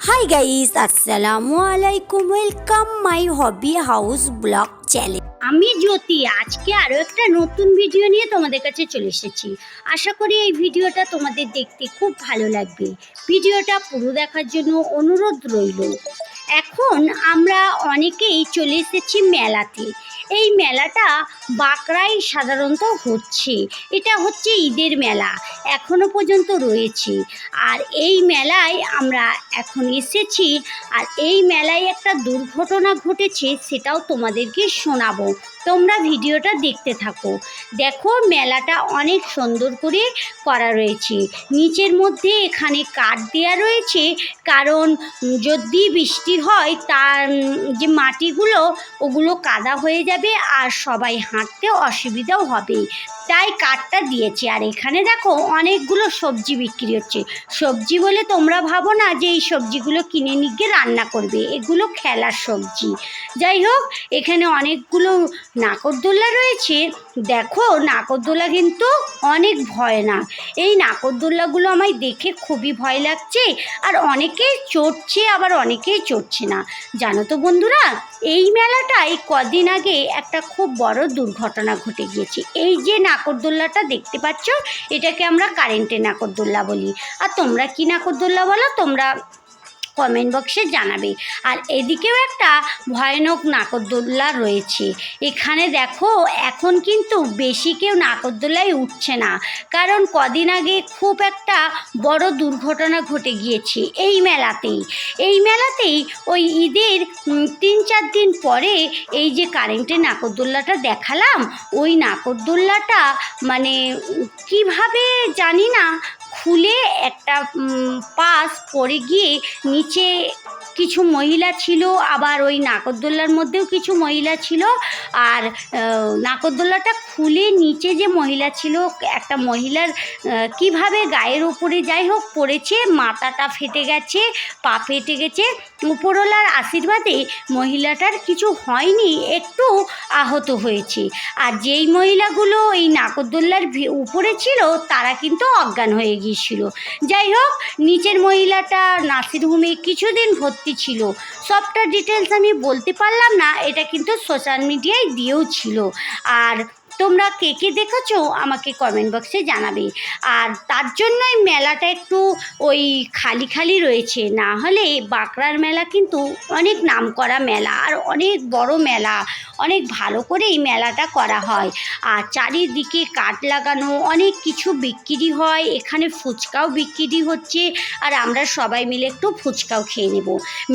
High guys আসসালামু আলাইকুম welcome my hobby house blog channel আমি জ্যোতি, আজকে আরও একটা নতুন ভিডিও নিয়ে তোমাদের কাছে চলে এসেছি। আশা করি এই ভিডিওটা তোমাদের দেখতে খুব ভালো লাগবে। ভিডিওটা পুরো দেখার জন্য অনুরোধ রইল। এখন আমরা অনেকেই চলে এসেছি মেলাতে। এই মেলাটা বাঁকড়ায় সাধারণত হচ্ছে। এটা হচ্ছে ঈদের মেলা, এখনও পর্যন্ত রয়েছে। আর এই মেলায় আমরা এখন এসেছি, আর এই মেলায় একটা দুর্ঘটনা ঘটেছে, সেটাও তোমাদেরকে শোনাবো। তোমরা ভিডিওটা দেখতে থাকো। দেখো, মেলাটা অনেক সুন্দর করে করা রয়েছে। নিচের মধ্যে এখানে কাঠ দেওয়া রয়েছে, কারণ যদি বৃষ্টি হয়, তার যে মাটিগুলো, ওগুলো কাদা হয়ে যাবে আর সবাই হাঁটতে অসুবিধাও হবে। তাই কাঠটা দিয়েছে। আর এখানে দেখো অনেকগুলো সবজি বিক্রি হচ্ছে। সবজি বলে তোমরা ভাবো না যে এই সবজিগুলো কিনে নিয়ে গিয়ে রান্না করবে। এগুলো খেলার সবজি। যাই হোক, এখানে অনেকগুলো নাকরদোল্লা রয়েছে। দেখো, নাকরদোল্লা কিন্তু অনেক ভয় না এই নাকরদোল্লাগুলো আমায় দেখে খুবই ভয় লাগছে। আর অনেকেই চড়ছে, আবার অনেকেই চড়ছে না। জানো তো বন্ধুরা, এই মেলাটায় কদিন আগে একটা খুব বড় দুর্ঘটনা ঘটে গিয়েছে। এই যে নাকরদোল্লাটা দেখতে পাচ্ছ? এটাকে আমরা কারেন্টের নাকরদোল্লা বলি। আর তোমরা কি নাকরদোল্লা বলো? তোমরা কমেন্ট বক্সে জানাবে। আর এদিকেও একটা ভয়ানক নাকরদোল্লা রয়েছে। এখানে দেখো, এখন কিন্তু বেশি কেউ নাকরদোল্লায় উঠছে না। কারণ কদিন আগে খুব একটা বড় দুর্ঘটনা ঘটে গিয়েছে এই মেলাতেই। এই মেলাতেই ওই ঈদের তিন চার দিন পরে এই যে কারেন্টের নাকরদোল্লাটা দেখালাম, ওই নাকরদোল্লাটা মানে কীভাবে জানি না খুলে একটা পাশ পড়ে গিয়ে নিচে কিছু মহিলা ছিল, আবার ওই নাকরদোল্লার মধ্যেও কিছু মহিলা ছিল, আর নাকরদোল্লাটা খুলে নিচে যে মহিলা ছিল, একটা মহিলার কীভাবে গায়ের উপরে যাই হোক পড়েছে, মাথাটা ফেটে গেছে, পা ফেটে গেছে, উপরওয়ালার আশীর্বাদে মহিলাটার কিছু হয়নি, একটু আহত হয়েছে। আর যেই মহিলাগুলো এই নাকরদোল্লার উপরে ছিল, তারা কিন্তু অজ্ঞান হয়ে গিয়েছিল। যাই হোক, নিচের মহিলাটা নার্সিং হোমে কিছুদিন ভর্তি ছিল। সবটা ডিটেলস আমি বলতে পারলাম না, এটা কিন্তু সোশ্যাল মিডিয়ায় দিয়েও ছিল। আর তোমরা কে কে দেখেছ আমাকে কমেন্ট বক্সে জানাবে। আর তার জন্যই মেলাটা একটু ওই খালি খালি রয়েছে। না হলে বাঁকড়ার মেলা কিন্তু অনেক নামকরা মেলা আর অনেক বড় মেলা। অনেক ভালো করে এই মেলাটা করা হয়। আর চারিদিকে কাঠ লাগানো, অনেক কিছু বিক্রি হয়। এখানে ফুচকাও বিক্রি হচ্ছে আর আমরা সবাই মিলে একটু ফুচকাও খেয়ে নেব।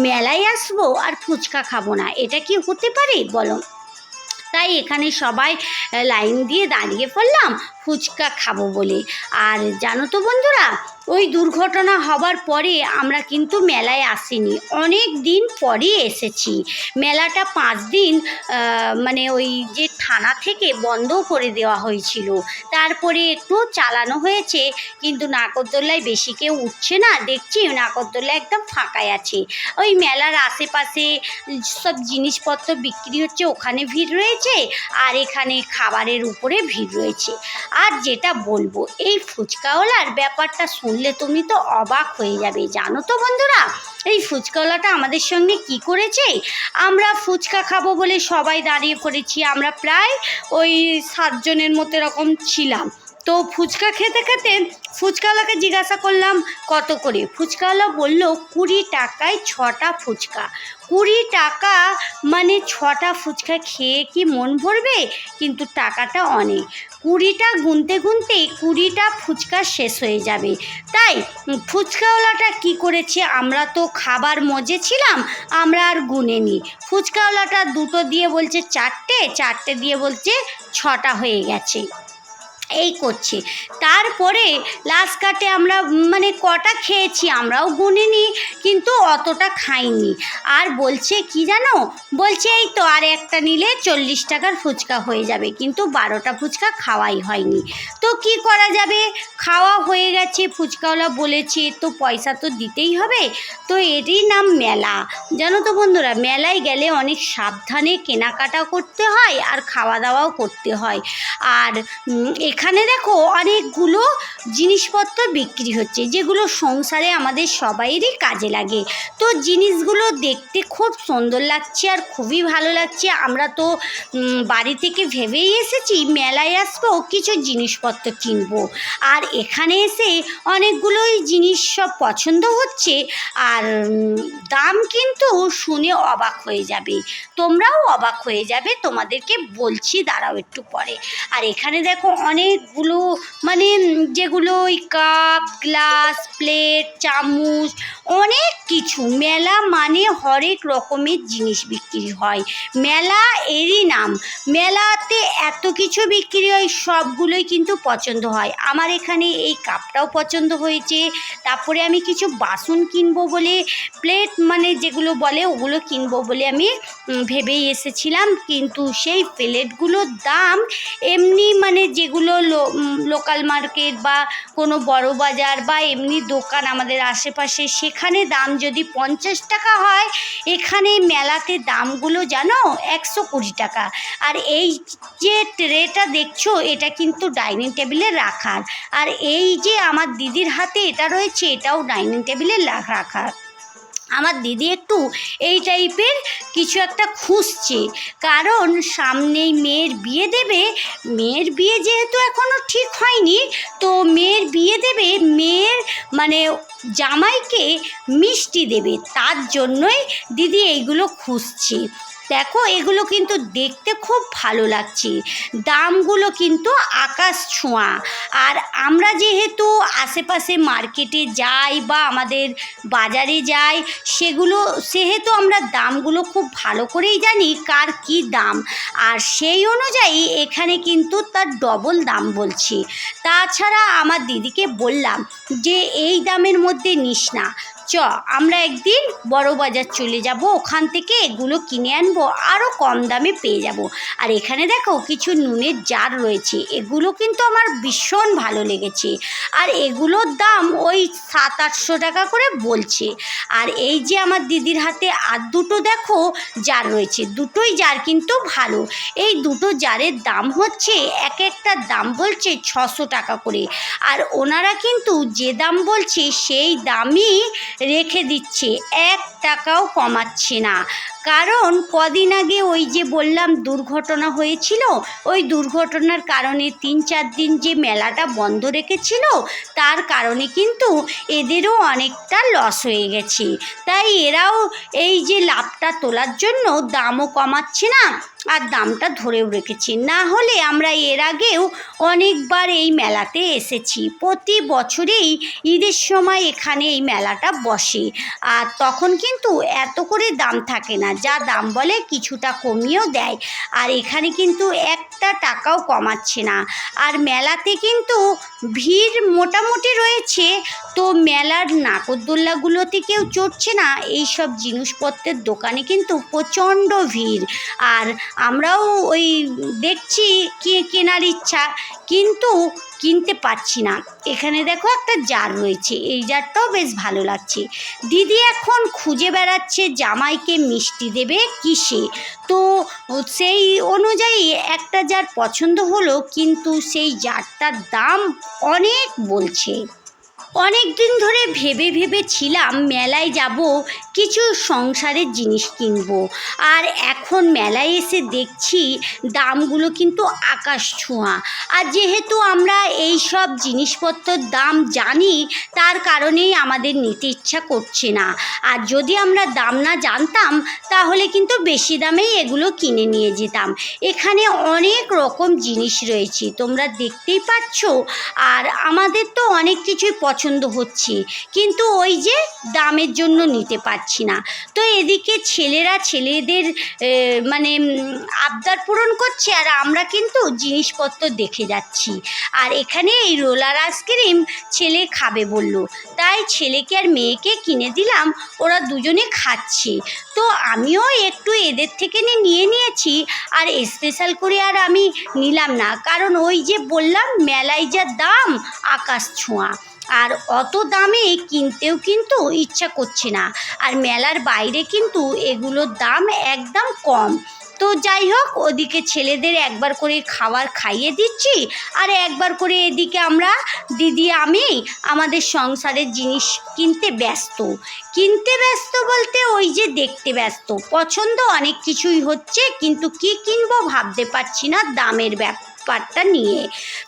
মেলায় আসব আর ফুচকা খাব না, এটা কি হতে পারে বলো? তাই এখানে সবাই লাইন দিয়ে দাঁড়িয়ে পড়লাম, ফুচকা খাব বলে। আর জানো তো বন্ধুরা ওই দুর্ঘটনা হবার পরে আমরা কিন্তু মেলায় আসিনি। অনেক দিন পরে এসেছি। মেলাটা পাঁচ দিন মানে ওই যে থানা থেকে বন্ধ করে দেওয়া হয়েছিল। তারপরে একটু চালানো হয়েছে, কিন্তু নাগরদোল্লায় বেশি কেউ উঠছে না। দেখছি নাগরদোল্লা একদম ফাঁকাই আছে। ওই মেলার আশেপাশে সব জিনিসপত্র বিক্রি হচ্ছে, ওখানে ভিড় রয়েছে আর এখানে খাবারের উপরে ভিড় রয়েছে। আর যেটা বলব, এই ফুচকাওয়ালার ব্যাপারটা শুনলে তুমি তো অবাক হয়ে যাবে। জানো তো বন্ধুরা, এই ফুচকাওয়ালাটা আমাদের সঙ্গে কি করেছে? আমরা ফুচকা খাব বলে সবাই দাঁড়িয়ে পড়েছি, আমরা প্রায় ওই সাতজনের মতো এরকম ছিলাম। তো ফুচকা খেতে খেতে ফুচকাওয়ালাকে জিজ্ঞাসা করলাম, কত করে? ফুচকাওয়ালা বলল, কুড়ি টাকায় ছটা ফুচকা। কুড়ি টাকা মানে ছটা ফুচকা খেয়ে কি মন ভরবে? কিন্তু টাকাটা অনেক। কুড়িটা গুনতে গুনতে কুড়িটা ফুচকা শেষ হয়ে যাবে। তাই ফুচকাওয়ালাটা কি করেছে? আমরা তো খাবার মজে ছিলাম, আমরা আর গুনে নিই ফুচকাওয়ালাটা দুটো দিয়ে বলছে চারটে চারটে দিয়ে বলছে ছটা হয়ে গেছে। এই করছে। তারপরে লাস্ট কাটে আমরা মানে কটা খেয়েছি আমরাও গুনিনি, কিন্তু অতটা খাইনি। আর বলছে কি জানো? বলছে এই তো, আর একটা নিলে চল্লিশ টাকার ফুচকা হয়ে যাবে, কিন্তু বারোটা ফুচকা খাওয়াই হয়নি। তো কি করা যাবে? খাওয়া হয়ে গেছে, ফুচকাওয়ালা বলেছে তো পয়সা তো দিতেই হবে। তো এরই নাম মেলা। জানো তো বন্ধুরা, মেলায় গেলে অনেক সাবধানে কেনাকাটা করতে হয়, আর খাওয়া দাওয়াও করতে হয়। আর এখানে এখানে দেখো অনেকগুলো জিনিসপত্র বিক্রি হচ্ছে, যেগুলো সংসারে আমাদের সবাইয়েরই কাজে লাগে। তো জিনিসগুলো দেখতে খুব সুন্দর লাগছে আর খুবই ভালো লাগছে। আমরা তো বাড়ি থেকে ভেবেই এসেছি মেলায় আসব, কিছু জিনিসপত্র কিনবো। আর এখানে এসে অনেকগুলোই জিনিস সব পছন্দ হচ্ছে আর দাম কিন্তু শুনে অবাক হয়ে যাবে। তোমরাও অবাক হয়ে যাবে, তোমাদেরকে বলছি দাঁড়াও একটু পরে। আর এখানে দেখো অনেকগুলো মানে যেগুলো ওই কাপ, গ্লাস, প্লেট, চামচ, অনেক কিছু। মেলা মানে হরেক রকমের জিনিস বিক্রি হয়। মেলা এরই নাম। মেলাতে এত কিছু বিক্রি হয়, সবগুলোই কিন্তু পছন্দ হয়। আমার এখানে এই কাপটাও পছন্দ হয়েছে। তারপরে আমি কিছু বাসন কিনবো বলে, প্লেট মানে যেগুলো বলে, ওগুলো কিনবো বলে আমি ভেবেই এসেছিলাম। কিন্তু সেই প্লেটগুলোর দাম এমনি মানে যেগুলো লোকাল মার্কেট বা কোনো বড় বাজার বা এমনি দোকান আমাদের আশেপাশে, সেখানে দাম যদি পঞ্চাশ টাকা হয়, এখানে মেলাতে দামগুলো জানো একশো কুড়ি টাকা। আর এই যে ট্রেটা দেখছ, এটা কিন্তু ডাইনিং টেবিলে রাখার। আর এই যে আমার দিদির হাতে এটা রয়েছে, এটাও ডাইনিং টেবিলে লা- রাখার। আমার দিদি একটু এই টাইপের কিছু একটা খুঁজছে। কারণ সামনেই মেয়ের বিয়ে দেবে। মেয়ের বিয়ে যেহেতু এখনও ঠিক হয়নি, তো মেয়ের বিয়ে দেবে মেয়ের মানে জামাইকে মিষ্টি দেবে। তার জন্যই দিদি এইগুলো খুঁজছে। দেখো, এগুলো কিন্তু দেখতে খুব ভালো লাগছে। দামগুলো কিন্তু আকাশ ছোঁয়া। আর আমরা যেহেতু আশেপাশে মার্কেটে যাই বা আমাদের বাজারে যাই, সেগুলো, সেহেতু আমরা দামগুলো খুব ভালো করেই জানি কার কি দাম। আর সেই অনুযায়ী এখানে কিন্তু তার ডবল দাম বলছি। তাছাড়া আমার দিদিকে বললাম যে, এই দামের মধ্যে নিস না। চ, আমরা একদিন বড় বাজার চলে যাব, ওখান থেকে এগুলো কিনে আনব আরও কম দামে পেয়ে যাব। আর এখানে দেখো কিছু নুনের জার রয়েছে, এগুলো কিন্তু আমার ভীষণ ভালো লেগেছে। আর এগুলোর দাম ওই সাত আটশো টাকা করে বলছে। আর এই যে আমার দিদির হাতে আর দুটো দেখো জার রয়েছে, দুটোই জার কিন্তু ভালো। এই দুটো জারের দাম হচ্ছে, এক একটার দাম বলছে ছশো টাকা করে। আর ওনারা কিন্তু যে দাম বলছে, সেই দামই রেখে দিচ্ছে। এক টাকাও কমাচ্ছে না। কারণ কদিন আগে ওই যে বললাম দুর্ঘটনা হয়েছিল, ওই দুর্ঘটনার কারণে তিন চার দিন যে মেলাটা বন্ধ রেখেছিল, তার কারণে কিন্তু এদেরও অনেকটা লস হয়ে গেছে। তাই এরাও এই যে লাভটা তোলার জন্য দামও কমাচ্ছে না, আর দামটা ধরেও রেখেছে। না হলে আমরা এর আগেও অনেকবার এই মেলাতে এসেছি। প্রতি বছরেই ঈদের সময় এখানে এই মেলাটা বসে, আর তখন কিন্তু এত করে দাম থাকে না যা দাম বলে কিছুটা কমিয়েও দেয়। আর এখানে কিন্তু একটা টাকাও কমাচ্ছে না। আর মেলাতে কিন্তু ভিড় মোটামুটি রয়েছে। তো মেলার নাগরদোল্লাগুলোতে কেউ চড়ছে না। এই সব জিনিসপত্রের দোকানে কিন্তু প্রচণ্ড ভিড়। আর আমরাও ওই দেখছি কে কেনার ইচ্ছা। কিন্তু কিনতে পারছি না। এখানে দেখো একটা জার রয়েছে। এই জারটাও বেশ ভালো লাগছে। দিদি এখন খুঁজে বেড়াচ্ছে জামাইকে মিষ্টি দেবে কিসে। তো সেই অনুযায়ী একটা জার পছন্দ হলো, কিন্তু সেই জারটার দাম অনেক বলছে। অনেক দিন ধরে ভেবে ভেবে ছিলাম মেলায় যাব, কিছু সংসারের জিনিস কিনবো। আর এখন মেলায় এসে দেখছি দামগুলো কিন্তু আকাশ ছোঁয়া। আর যেহেতু আমরা এই সব জিনিসপত্রের দাম জানি, তার কারণেই আমাদের নিতে ইচ্ছা করছে না। আর যদি আমরা দাম না জানতাম, তাহলে কিন্তু বেশি দামেই এগুলো কিনে নিয়ে যেতাম। এখানে অনেক রকম জিনিস রয়েছে, তোমরা দেখতেই পাচ্ছ। আর আমাদের তো অনেক কিছুই পছন্দ হচ্ছে। কিন্তু ওই যে দামের জন্য নিতে পারছি না। তো এদিকে ছেলেরা ছেলেদের মানে আবদার পূরণ করছে আর আমরা কিন্তু জিনিসপত্র দেখে যাচ্ছি। আর এখানে এই রোলার আইসক্রিম ছেলে খাবে বলল। তাই ছেলেকে আর মেয়েকে কিনে দিলাম, ওরা দুজনে খাচ্ছে। তো আমিও একটু এদের থেকে নিয়ে নিয়েছি আর স্পেশাল করে আর আমি নিলাম না। কারণ ওই যে বললাম, মেলায় যা দাম, আকাশ ছোঁয়া। আর অত দামে কিনতেও কিন্তু ইচ্ছা করছে না। আর মেলার বাইরে কিন্তু এগুলোর দাম একদম কম। তো যাই হোক, ওদিকে ছেলেদের একবার করে খাবার খাইয়ে দিচ্ছি। আর একবার করে এদিকে আমরা, দিদি, আমি আমাদের সংসারের জিনিস কিনতে ব্যস্ত। কিনতে ব্যস্ত বলতে ওই যে দেখতে ব্যস্ত। পছন্দ অনেক কিছুই হচ্ছে, কিন্তু কি কিনবো ভাবতে পারছি না দামের ব্যাপারটা নিয়ে।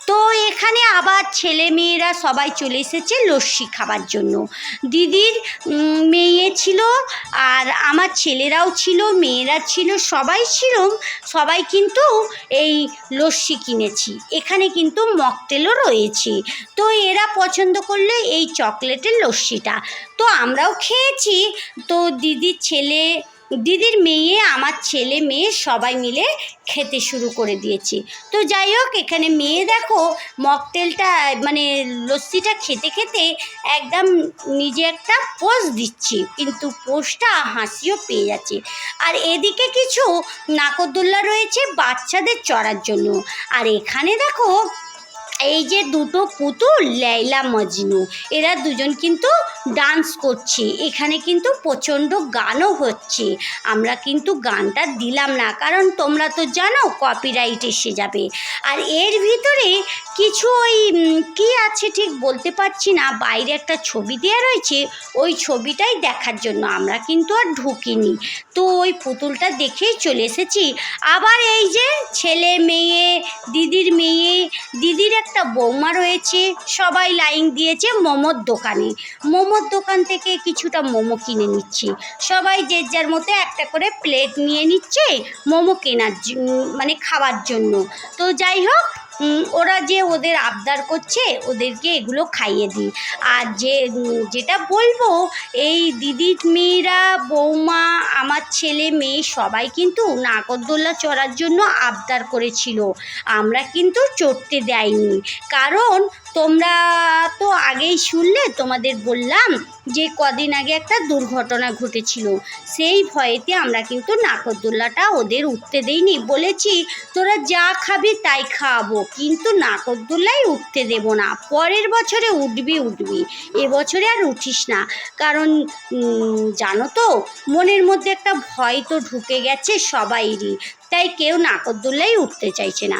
তো এখানে আবার ছেলে মেয়েরা সবাই চলে এসেছে লস্যি খাবার জন্য। দিদির মেয়ে ছিল আর আমার ছেলেরাও ছিল, মেয়েরা ছিল, সবাই ছিল। সবাই কিন্তু এই লস্যি কিনেছি। এখানে কিন্তু মকটেলও রয়েছে। তো এরা পছন্দ করলে এই চকলেটের লস্যিটা। তো আমরাও খেয়েছি। তো দিদির ছেলে দিদির মেয়ে, আমার ছেলে মেয়ে সবাই মিলে খেতে শুরু করে দিয়েছে। তো যাই হোক, এখানে মেয়ে দেখো, মকটেলটা মানে লস্যিটা খেতে খেতে একদম নিজে একটা পোজ দিচ্ছি, কিন্তু পোজটা হাসিও পেয়ে যাচ্ছে। আর এদিকে কিছু নাকরদোল্লা রয়েছে বাচ্চাদের চড়ার জন্য। আর এখানে দেখো, এই যে দুটো পুতুল, লেইলা মজনু। এরা দুজন কিন্তু ডান্স করছে। এখানে কিন্তু প্রচণ্ড গানও হচ্ছে। আমরা কিন্তু গানটা দিলাম না, কারণ তোমরা তো জানো কপিরাইট এসে যাবে। আর এর ভিতরে কিছু ওই কি আছে ঠিক বলতে পারছি না, বাইরে একটা ছবি দেওয়া রয়েছে, ওই ছবিটাই দেখার জন্য আমরা কিন্তু আর ঢুকিনি। তো ওই পুতুলটা দেখেই চলে এসেছি। আবার এই যে ছেলে মেয়ে, দিদির মেয়ে, দিদির একটা বৌমা রয়েছে, সবাই লাইন দিয়েছে মোমোর দোকানে। মোমোর দোকান থেকে কিছুটা মোমো কিনে নিচ্ছি। সবাই যে যার মতো একটা করে প্লেট নিয়ে নিচ্ছে মোমো কেনার মানে খাওয়ার জন্য। তো যাই হোক ওরা যে ওদের আবদার করছে, ওদেরকে এগুলো খাইয়ে দিই। আর যে যেটা বলব, এই দিদির মেয়েরা, বৌমা, আমার ছেলে মেয়ে সবাই কিন্তু নাগরদোল্লা চড়ার জন্য আবদার করেছিল। আমরা কিন্তু চড়তে দেয়নি। কারণ তোমরা তো আগেই শুনলে, তোমাদের বললাম যে কদিন আগে একটা দুর্ঘটনা ঘটেছিল। সেই ভয়েতে আমরা কিন্তু নাগরদোল্লাটা ওদের উঠতে দেইনি। বলেছি, তোরা যা খাবি তাই খাওয়াবো, কিন্তু নাগরদোল্লাই উঠতে দেব না। পরের বছরে উঠবি উঠবি। এবছরে আর উঠিস না। কারণ জানো তো, মনের মধ্যে একটা ভয় তো ঢুকে গেছে সবাইরই। তাই কেউ নাগরদোল্লাই উঠতে চাইছে না।